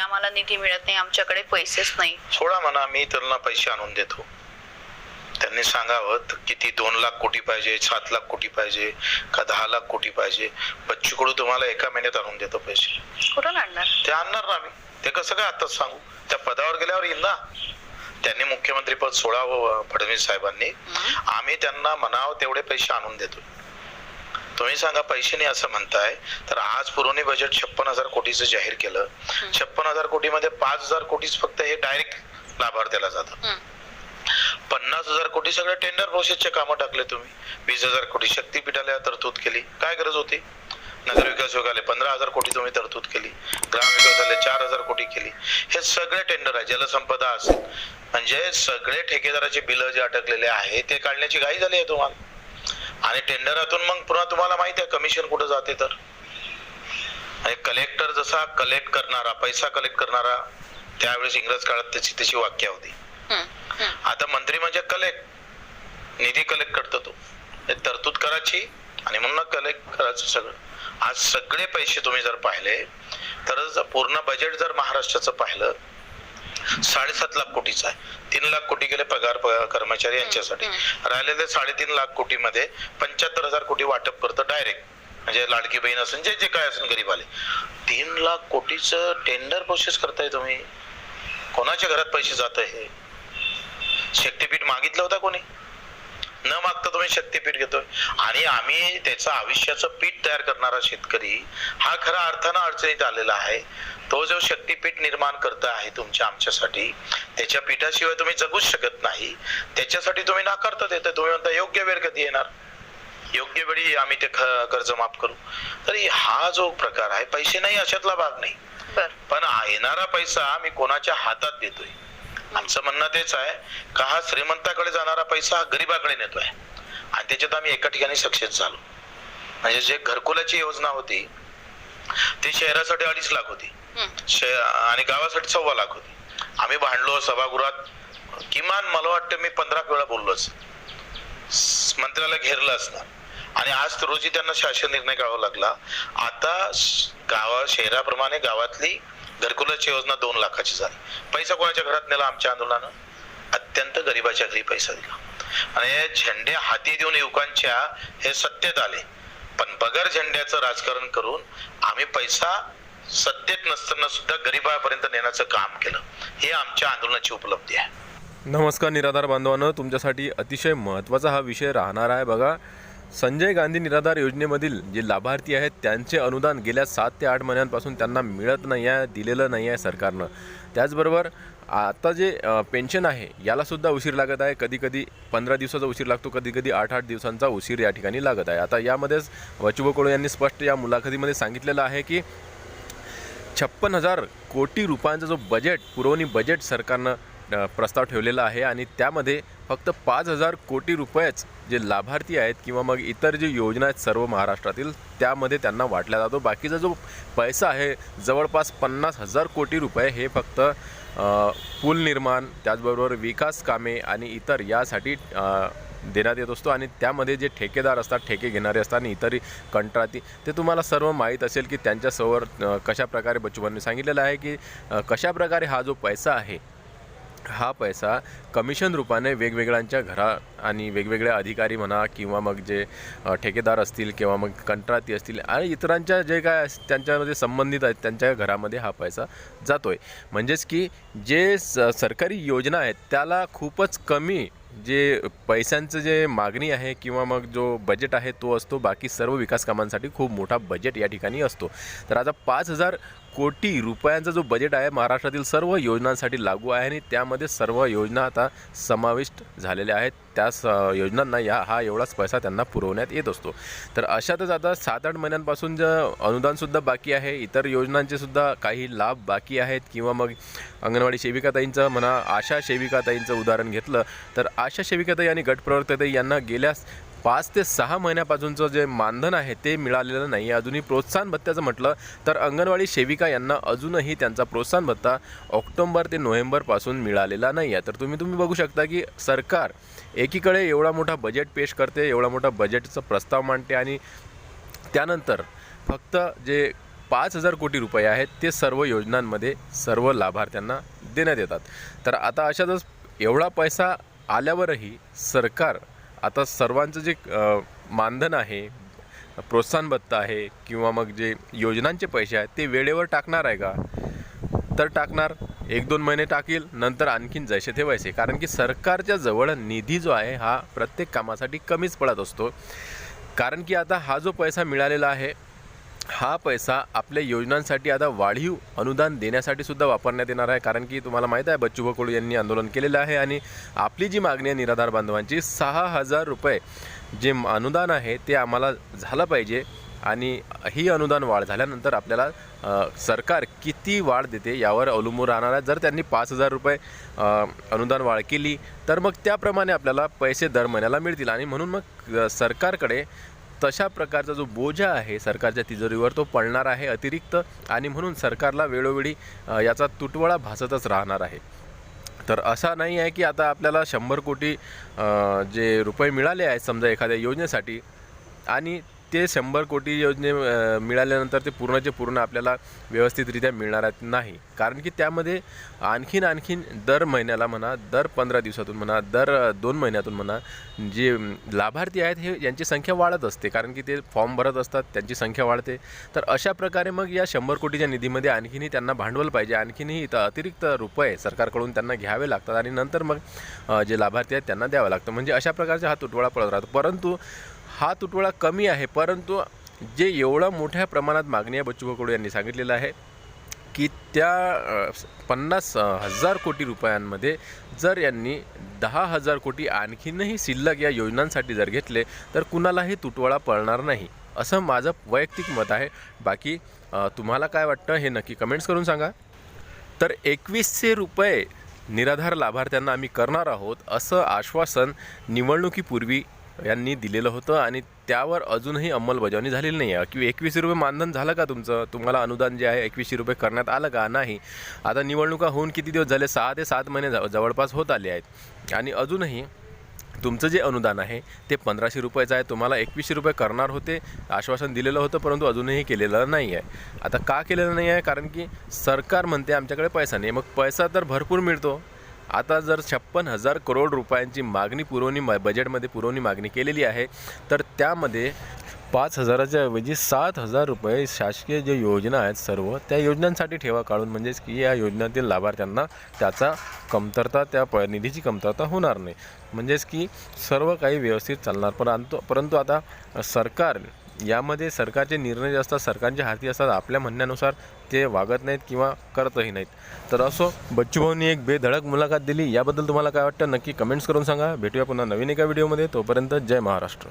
आम्हाला निधी मिळत नाही आमच्याकडे पैसेच नाही. सोडा म्हणा मी त्यांना पैसे आणून देतो. त्यांनी सांगावं किती दोन लाख कोटी पाहिजे सात लाख कोटी पाहिजे का दहा लाख कोटी पाहिजे. बच्चू कडू तुम्हाला एका महिन्यात आणून देतो पैसे. कुठून आणणार? ते आणणार ना मी ते कसं काय आताच सांगू? त्या पदावर गेल्यावर येईल ना. त्यांनी मुख्यमंत्री पद सोडावं फडणवीस साहेबांनी. आम्ही त्यांना म्हणावं तेवढे पैसे आणून देतो. तुम्ही सांगा पैसे नाही असं म्हणताय. तर आज पुरवणी बजेट छप्पन हजार कोटीचं जाहीर केलं. छप्पन हजार कोटीमध्ये पाच हजार कोटीच फक्त हे डायरेक्ट लाभार्थ्याला जातं. पन्नास हजार कोटी सगळ्या टेंडर प्रोसेसचे कामं टाकले तुम्ही. वीस हजार कोटी शक्तीपीठाला तरतूद केली. काय गरज होती? नगर विकास विभागाले पंधरा हजार कोटी तुम्ही तरतूद केली. ग्राम विकासाले चार हजार कोटी केली. हे सगळे टेंडर आहे. जलसंपदा असेल. म्हणजे सगळे ठेकेदाराचे बिल जे अटकलेले आहे ते काढण्याची घाई झाली आहे तुम्हाला? आणि टेंडरातून मग पुन्हा तुम्हाला माहिती आहे कमिशन कुठं जाते तर. आणि कलेक्टर जसा कलेक्ट करणारा पैसा कलेक्ट करणारा त्यावेळेस इंग्रज काळात त्याची त्याची वाक्य होती. आता मंत्री म्हणजे कलेक्ट निधी कलेक्ट करतो तो. तरतूद करायची आणि म्हणून कलेक्ट करायचं सगळं. आज सगळे पैसे तुम्ही जर पाहिले तर पूर्ण बजेट जर महाराष्ट्राचं पाहिलं साडेसात लाख कोटीचं आहे. तीन लाख कोटी गेले पगार कर्मचारी यांच्यासाठी. राहिलेले साडेतीन लाख कोटीमध्ये पंच्याहत्तर हजार कोटी वाटप करतं डायरेक्ट म्हणजे लाडकी बहीण असेल जे जे काय असेल गरीब आले तीन लाख कोटीचं टेंडर प्रोसेस करताय तुम्ही. कोणाच्या घरात पैसे जात हे? शक्तीपीठ मागितलं होतं कोणी? न मागता तुम्ही शक्तीपीठ घेतोय. आणि आम्ही त्याचं आयुष्याचं पीठ तयार करणारा शेतकरी हा खऱ्या अर्थानं अडचणीत आलेला आहे. तो जो शक्तीपीठ निर्माण करत आहे तुमच्या आमच्यासाठी त्याच्या पीठाशिवाय तुम्ही जगूच शकत नाही. त्याच्यासाठी तुम्ही नाकारता देताय. तुम्ही म्हणता योग्य वेळ कधी येणार? योग्य वेळी आम्ही ते कर्ज माफ करू. तरी हा जो प्रकार आहे पैसे नाही अशातला भाग नाही. पण येणारा पैसा मी कोणाच्या हातात देतोय? आमचं म्हणणं तेच आहे का हा श्रीमंताकडे जाणारा पैसा हा गरीबाकडे नेतोय. आणि त्याच्यात आम्ही एका ठिकाणी सक्सेस झालो. म्हणजे जे घरकुलाची योजना होती ती शहरासाठी अडीच लाख होती. आणि गावासाठी सव्वा लाख होती. आम्ही भांडलो सभागृहात. किमान मला वाटतं मी पंधरा वेळा बोललोच. मंत्र्याला घेरलं असणार. आणि आज रोजी त्यांना शासन निर्णय काढावा लागला. आता गावा शहराप्रमाणे गावातली घरकुलाची योजना दोन लाखाची झाली. पैसा कोणाच्या घरात नेला? आमच्या आंदोलनानं. अत्यंत गरीबाच्या घरी पैसा दिला. आणि हे झेंडे हाती देऊन युवकांच्या हे सत्तेत आले. पण बगर झेंड्याचं राजकारण करून आम्ही पैसा सत्तेत नसताना सुद्धा गरीबापर्यंत नेण्याचं काम केलं. हे आमच्या आंदोलनाची उपलब्धी आहे. नमस्कार निराधार बांधवानं तुमच्यासाठी अतिशय महत्त्वाचा हा विषय राहणार आहे. बघा संजय गांधी निराधार योजनेमधील जे लाभार्थी आहेत त्यांचे अनुदान गेल्या सात ते आठ महिन्यांपासून त्यांना मिळत नाही आहे दिलेलं नाही आहे सरकारनं. त्याचबरोबर आता जे पेन्शन आहे यालासुद्धा उशीर लागत आहे. कधी कधी पंधरा दिवसाचा उशीर लागतो कधी कधी आठ आठ दिवसांचा उशीर या ठिकाणी लागत आहे. आता यामध्येच वचुबा यांनी स्पष्ट या मुलाखतीमध्ये सांगितलेलं आहे की छप्पन हजार कोटी रुपयांचा जो बजेट पुरवणी बजेट सरकारनं प्रस्ताव ठेवलेला आहे आणि त्यामध्ये फक्त पाच हजार कोटी रुपयेच जे लाभार्थी आहेत किंवा मग इतर जे योजना आहेत सर्व महाराष्ट्रातील त्यामध्ये त्यांना वाटला जातो. बाकीचा जो पैसा आहे जवळपास पन्नास हजार कोटी रुपये हे फक्त पूल निर्माण त्याचबरोबर विकास कामे आणि इतर यासाठी देण्यात येत असतो. आणि त्यामध्ये जे ठेकेदार असतात ठेके घेणारे असतात आणि इतर कंत्राती ते तुम्हाला सर्व माहीत असेल की त्यांच्यासमोर कशाप्रकारे कशा प्रकारे सांगितलेलं आहे की कशाप्रकारे कशा प्रकारे हा जो पैसा आहे हा पैसा कमिशन रूपाने वेगवेगळ्यांच्या घरा आणि वेगवेगळ्या अधिकारी म्हणा किंवा मग जे ठेकेदार असतील किंवा मग कंत्राटी असतील आणि इतरांच्या जे काय अस- त्यांच्यामध्ये संबंधित आहेत त्यांच्या घरामध्ये हा पैसा जातो आहे म्हणजेच की जे स सरकारी योजना आहेत त्याला खूपच कमी जे पैशांचं जे मागणी आहे किंवा मग जो बजेट आहे तो असतो बाकी सर्व विकास कामांसाठी खूप मोठा बजेट या ठिकाणी असतो. तर आता पाच हजार कोटी रुपयांचा जो बजेट आहे महाराष्ट्रातील सर्व योजनांसाठी लागू आहे आणि त्यामध्ये सर्व योजना आता समाविष्ट झालेल्या आहेत. त्या स योजनांना या हा एवढाच पैसा त्यांना पुरवण्यात येत असतो. तर अशातच आता सात आठ महिन्यांपासून जे अनुदानसुद्धा बाकी आहे इतर योजनांचेसुद्धा काही लाभ बाकी आहेत किंवा मग अंगणवाडी सेविकाताईंचं म्हणा आशा सेविकाताईंचं उदाहरण घेतलं तर आशा सेविकाताई आणि गटप्रवर्तताई यांना गेल्या पाच ते सहा महिन्यापासूनचं जे मानधन आहे ते मिळालेलं नाही. अजूनही प्रोत्साहन भत्त्याचं म्हटलं तर अंगणवाडी सेविका यांना अजूनही त्यांचा प्रोत्साहन भत्ता ऑक्टोंबर ते नोव्हेंबरपासून मिळालेला नाही आहे तर तुम्ही तुम्ही बघू शकता की सरकार एकीकडे एवढा मोठा बजेट पेश करते एवढा मोठा बजेटचा प्रस्ताव मांडते आणि त्यानंतर फक्त जे पाच हजार कोटी रुपये आहेत ते सर्व योजनांमध्ये सर्व लाभार्थ्यांना देण्यात येतात. तर आता अशातच एवढा पैसा आल्यावरही सरकार आता सर्वांचं जे मानधन आहे प्रोत्साहन भत्ता आहे किंवा मग जे योजनांचे पैसे आहेत ते वेळेवर टाकणार आहे का? तर टाकणार. एक दोन महिने टाकील नंतर आणखीन जैसे ठेवायचे कारण की सरकारच्या जवळ निधी जो आहे हा प्रत्येक कामासाठी कमीच पडत असतो. कारण की आता हा जो पैसा मिळालेला आहे हा पैसा आपल्या योजनांसाठी आता वाढीव अनुदान देण्यासाठी सुद्धा वापरण्यात येणार आहे. कारण की तुम्हाला माहीत आहे बच्चू बकोळू यांनी आंदोलन केलेलं आहे आणि आपली जी मागणी आहे निराधार बांधवांची सहा हजार रुपये जे अनुदान आहे ते आम्हाला झालं पाहिजे आणि ही अनुदान वाढ झाल्यानंतर आपल्याला सरकार किती वाढ देते यावर अवलंबून राहणार आहे. जर त्यांनी पाच हजार रुपये अनुदान वाढ केली तर मग त्याप्रमाणे आपल्याला पैसे दर महिन्याला मिळतील. आणि म्हणून मग सरकारकडे तशा प्रकारचा जो बोजा आहे सरकारच्या तिजोरीवर तो पडणार आहे अतिरिक्त आणि म्हणून सरकारला वेळोवेळी याचा तुटवडा भासतच राहणार आहे. तर असा नाही आहे की आता आपल्याला शंभर कोटी जे रुपये मिळाले आहेत समजा एखाद्या योजनेसाठी आणि ते शंभर कोटी योजने मिळाल्यानंतर ते पूर्णचे पूर्ण आपल्याला व्यवस्थितरित्या मिळणार आहेत नाही. कारण की त्यामध्ये आणखीन आणखीन दर महिन्याला म्हणा दर पंधरा दिवसातून म्हणा दर दोन महिन्यातून म्हणा जे लाभार्थी आहेत हे यांची संख्या वाढत असते. कारण की ते फॉर्म भरत असतात त्यांची संख्या वाढते. तर अशा प्रकारे मग या शंभर कोटीच्या निधीमध्ये आणखीनही त्यांना भांडवल पाहिजे आणखीनही इथं अतिरिक्त रुपये सरकारकडून त्यांना घ्यावे लागतात आणि नंतर मग जे लाभार्थी आहेत त्यांना द्यावं लागतं. म्हणजे अशा प्रकारचा हा तुटवडा पडत राहतो. परंतु हा तुटवडा कमी आहे परंतु जे एवढं मोठ्या प्रमाणात मागणी आहे बच्चू कडू यांनी सांगितलेलं आहे की त्या पन्नास हजार कोटी रुपयांमध्ये जर यांनी दहा हजार कोटी आणखीनही शिल्लक या योजनांसाठी जर घेतले तर कुणालाही तुटवडा पडणार नाही असं माझं वैयक्तिक मत आहे. बाकी तुम्हाला काय वाटतं हे नक्की कमेंट्स करून सांगा. तर एकवीसशे रुपये निराधार लाभार्थ्यांना आम्ही करणार आहोत असं आश्वासन निवडणुकीपूर्वी यांनी दिलेलं होतं आणि त्यावर अजूनही अंमलबजावणी झालेली नाही आहे की एकवीसशे रुपये मानधन झालं का तुमचं? तुम्हाला अनुदान जे आहे एकवीसशे रुपये करण्यात आलं का? नाही. आता निवडणुका होऊन किती दिवस झाले? सहा ते सात महिने जवळपास होत आले आहेत. आणि अजूनही तुमचं जे अनुदान आहे ते पंधराशे रुपयाचं आहे. तुम्हाला एकवीसशे रुपये करणार होते आश्वासन दिलेलं होतं परंतु अजूनही केलेलं नाही आहे आता का केलेलं नाही आहे कारण की सरकार म्हणते आमच्याकडे पैसा नाही. मग पैसा तर भरपूर मिळतो. आता जर छप्पन हजार करोड रुपयांची मागणी पुरवणी मा बजेटमध्ये पुरवणी मागणी केलेली आहे तर त्यामध्ये पाच हजाराच्या ऐवजी सात हजार रुपये शासकीय जे योजना आहेत सर्व त्या योजनांसाठी ठेवा काढून. म्हणजेच की या योजनेतील लाभार्थ्यांना त्याचा कमतरता त्या प निधीची कमतरता होणार नाही. म्हणजेच की सर्व काही व्यवस्थित चालणार. परंतु परंतु आता सरकार यामध्ये सरकारचे निर्णय जे असतात सरकारच्या हाती असतात आपल्या म्हणण्यानुसार ते वागत नाहीत किंवा करतही नाहीत. तर असो बच्चू भाऊनी एक बेधडक मुलाखत दिली याबद्दल तुम्हाला काय वाटतं? नक्की कमेंट्स करून सांगा. भेटूया पुन्हा नवीन एका व्हिडिओमध्ये तोपर्यंत जय महाराष्ट्र.